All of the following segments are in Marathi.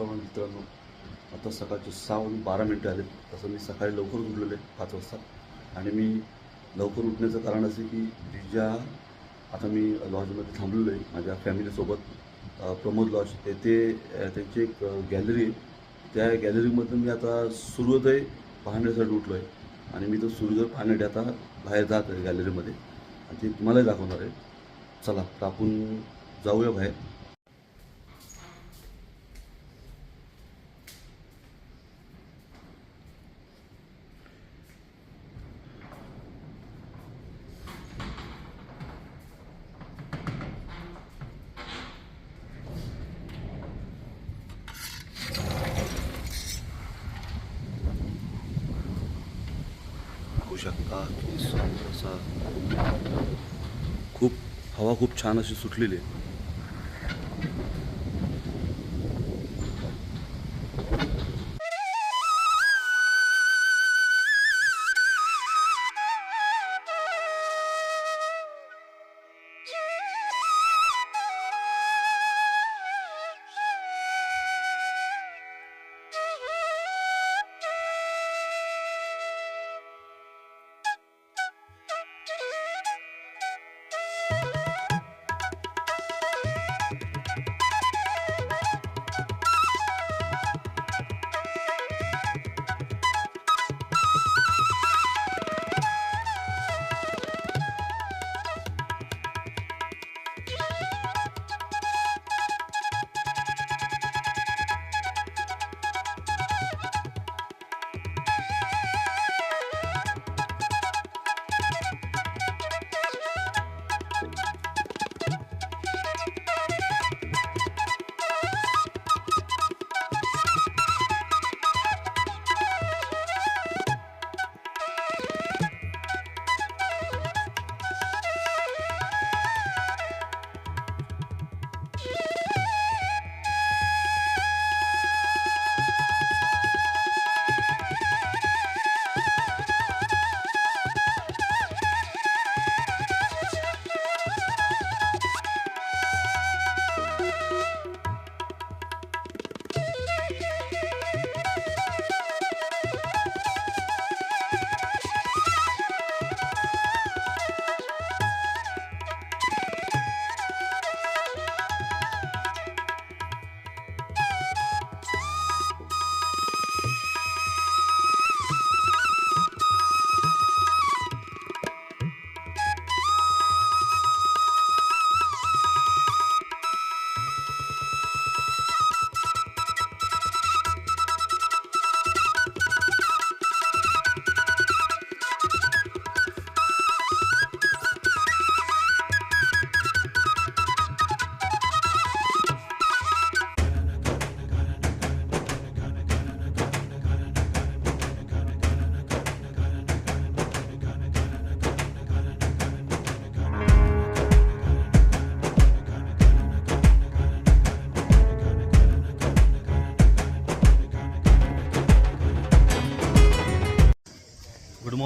त्याचप्रमाणे मित्रांनो आता सकाळचे सहा वाजून बारा मिनटं आले तसं मी सकाळी लवकर उठलेलो आहे पाच वाजता. आणि मी लवकर उठण्याचं कारण असं की ज्या आता मी लॉजमध्ये थांबलेलो आहे माझ्या फॅमिलीसोबत प्रमोद लॉज येथे त्यांची एक गॅलरी आहे. त्या गॅलरीमधून मी आता सूर्योदय पाहण्यासाठी उठलो आहे. आणि मी तो सूर्योदय पाहण्यासाठी आता बाहेर जात आहे गॅलरीमध्ये. आणि ते तुम्हालाही दाखवणार आहे. चला तर आपण जाऊया बाहेर बघू शकता की सुंदर असा खूप हवा खूप छान अशी सुटलेली आहे.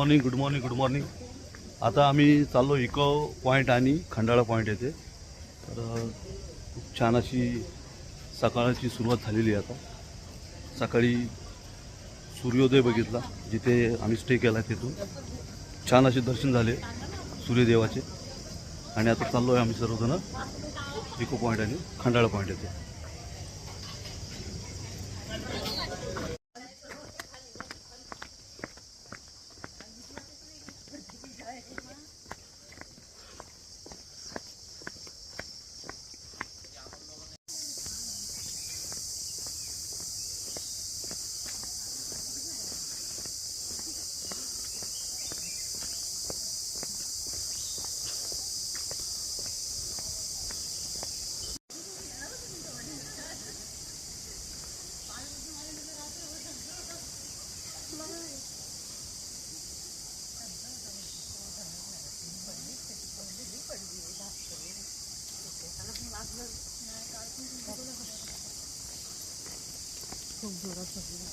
Morning good morning good morning आता आम्ही चाललो इको पॉईंट आणि खंडाळा पॉईंट येथे. तर खूप छान अशी सकाळची सुरुवात झालेली आहे आता. सकाळी सूर्योदय बघितला जिथे आम्ही स्टे केला तिथून. छान असे दर्शन झाले सूर्यदेवाचे. आणि आता चाललो आहे आम्ही सर्वजण इको पॉईंट आणि खंडाळा पॉईंट येथे. Gracias.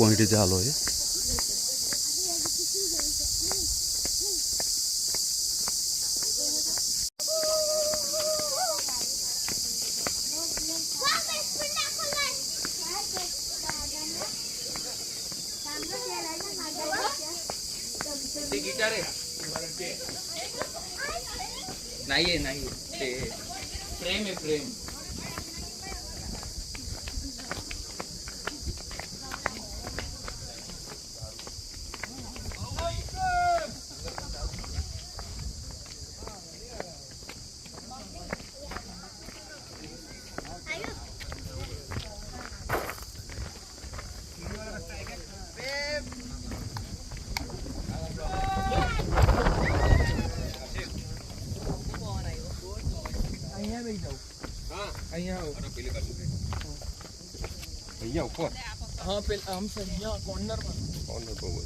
इको पॉईंट इथे हाँ पे हम से यहाँ कॉर्नर पर मी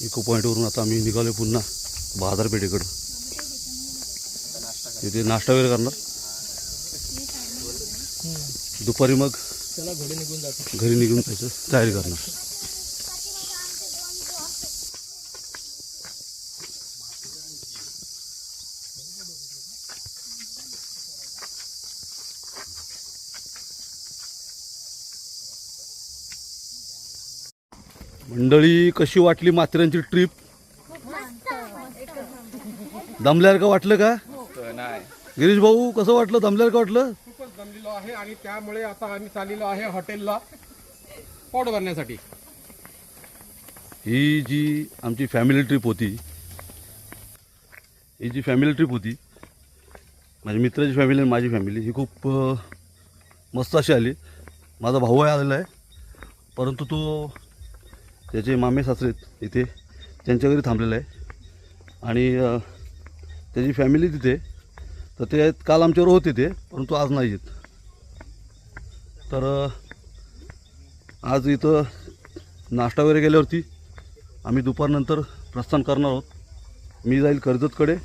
इको पॉईंटवरून आता आम्ही निघालो पुन्हा बाजारपेठेकडं. तिथे नाश्ता वगैरे करणार. दुपारी मग चला घोडे निघून जातो. घरी निघून जायचं तयारी करणार. मंडळी कशी वाटली माथेरानची ट्रिप? दमल्यावर का वाटलं का? नाही गिरीश भाऊ कसं वाटलं? दमल्यावर का वाटलं? खूपच जमलेलो आहे आणि त्यामुळे आता आम्ही चाललेलो आहे हॉटेलला पोट भरण्यासाठी. ही जी आमची फॅमिली ट्रिप होती ही जी फॅमिली ट्रिप होती माझ्या मित्राची फॅमिली आणि माझी फॅमिली ही खूप मस्त अशी आली. माझा भाऊ आहे आलेला आहे परंतु तो त्याचे मामे सासरे आहेत इथे त्यांच्या घरी थांबलेलं आहे. आणि त्याची फॅमिली तिथे तर ते काल आमच्यावर होते ते परंतु आज नाही आहेत तर आज इथं नाश्ता वगैरे गेल्यावरती आम्ही दुपारनंतर प्रस्थान करणार आहोत. मी जाईल कर्जतकडे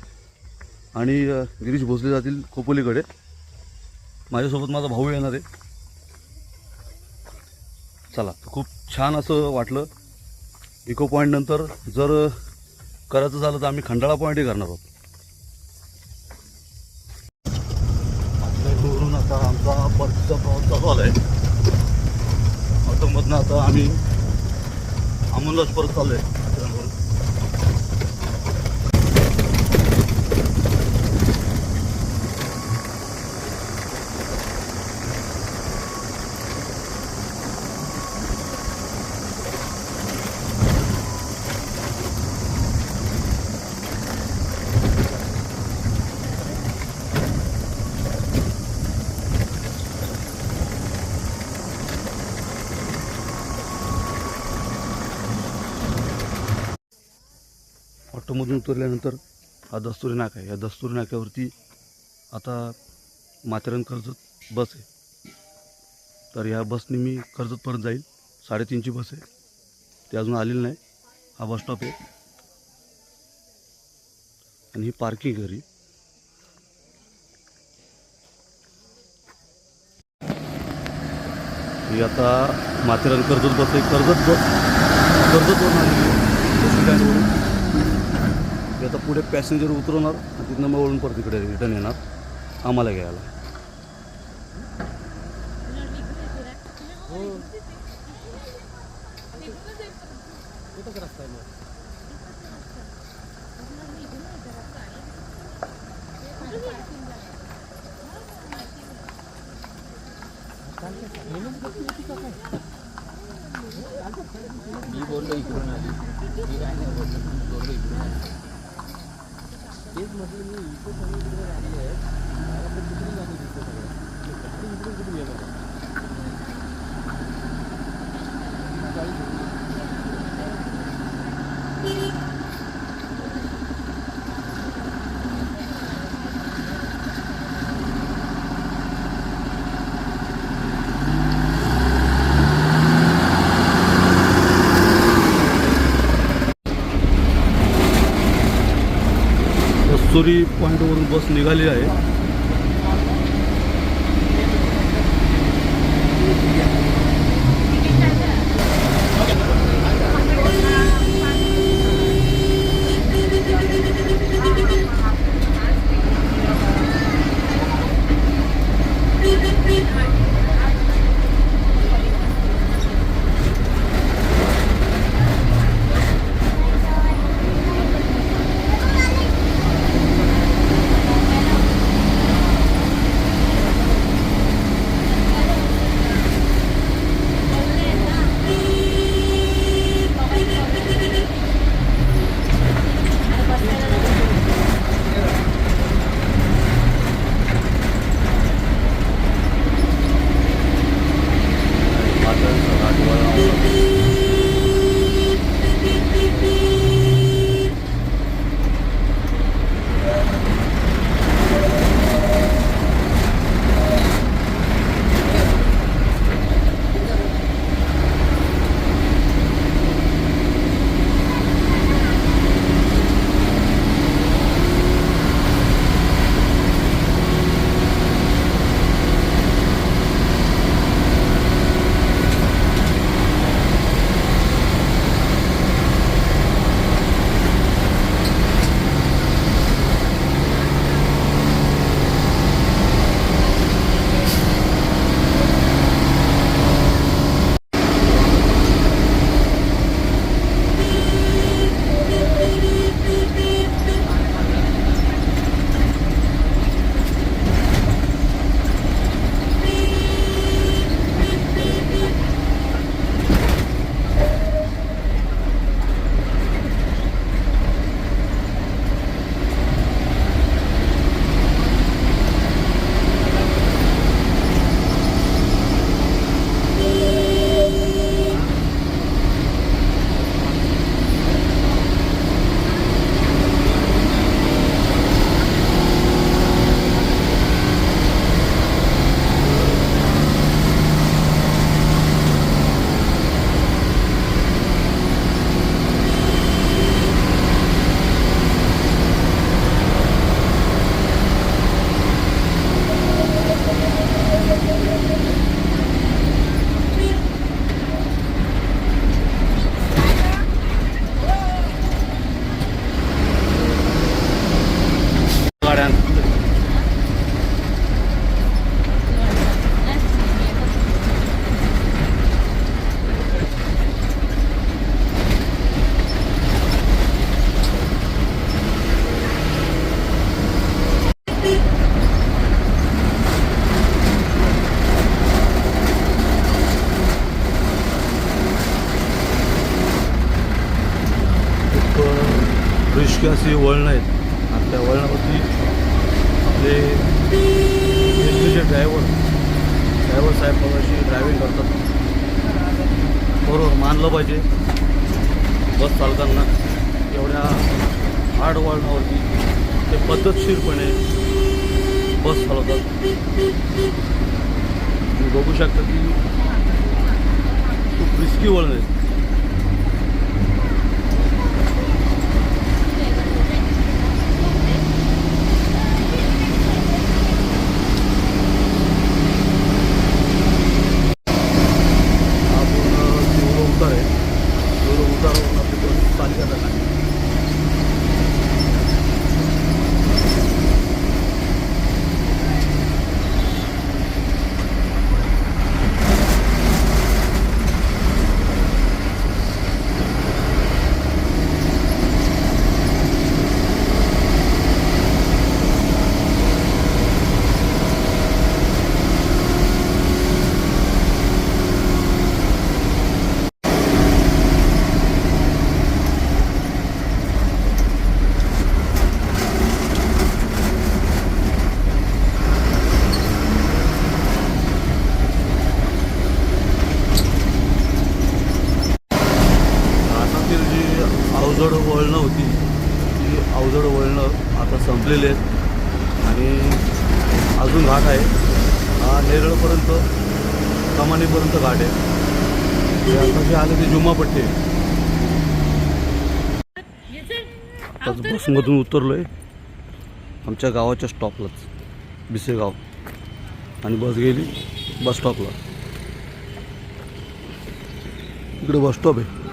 आणि गिरीश भोसले जातील खोपोलीकडे. माझ्यासोबत माझा भाऊ येणार आहे. चला खूप छान असं वाटलं. इको पॉईंटनंतर जर करायचं झालं तर आम्ही खंडाळा पॉईंटही करणार आहोत. वरून आता आमचा परतीचा प्रवास चालू आला आहे ऑटोमधनं आता आम्ही अमोलच परत चालू आहे ऑटोमधून उतरल्यानंतर हा दस्तुरी नाका आहे. या दस्तुरी नाक्यावरती आता माथेरान कर्जत बस आहे. तर ह्या बसने मी कर्जतपर्यंत जाईल. साडेतीनची बस आहे. ती अजून आलेली नाही. हा बस स्टॉप आहे. आणि ही पार्किंग घरी. ही आता माथेरान कर्जत बस आहे. कर्जत बस कर्जतवरून आलेली आहे. आता पुढे पॅसेंजर उतरवणार आणि तिथनं मग वळून परत इकडे रिटर्न येणार. आम्हाला घ्यायला. मी बोललो इकडून आली मी काय नाही बोललो बोललो इकडून आली तेच म्हटलं मी इथे सगळे तिकडे गाडी आहे मला पण तिकडे गाडी दिसते सगळं. गाडी इकडे कुठे गेलं गाडी कुठून पॉईंटवरून बस निघाली आहे. रिस्की अशी वळणं आहेत. आणि त्या वळणावरती आपले रेल्वेचे ड्रायव्हर ड्रायव्हर साहेब अशी ड्रायव्हिंग करतात. बरोबर मानलं पाहिजे. बस चालकांना एवढ्या हार्ड वळणावरती ते पद्धतशीरपणे बस चालवतात. तुम्ही बघू शकता की खूप रिस्की वळण आहेत. आता संपलेले आहेत. आणि अजून घाट आहे. हा नेरळपर्यंत कमानीपर्यंत घाट आहे. ते आता जे आले ते जुमापट्टी आहे. बसमधून उतरलो आहे आमच्या गावाच्या स्टॉपलाच बिसेगाव. आणि बस गेली बस स्टॉपला इकडे बस स्टॉप आहे.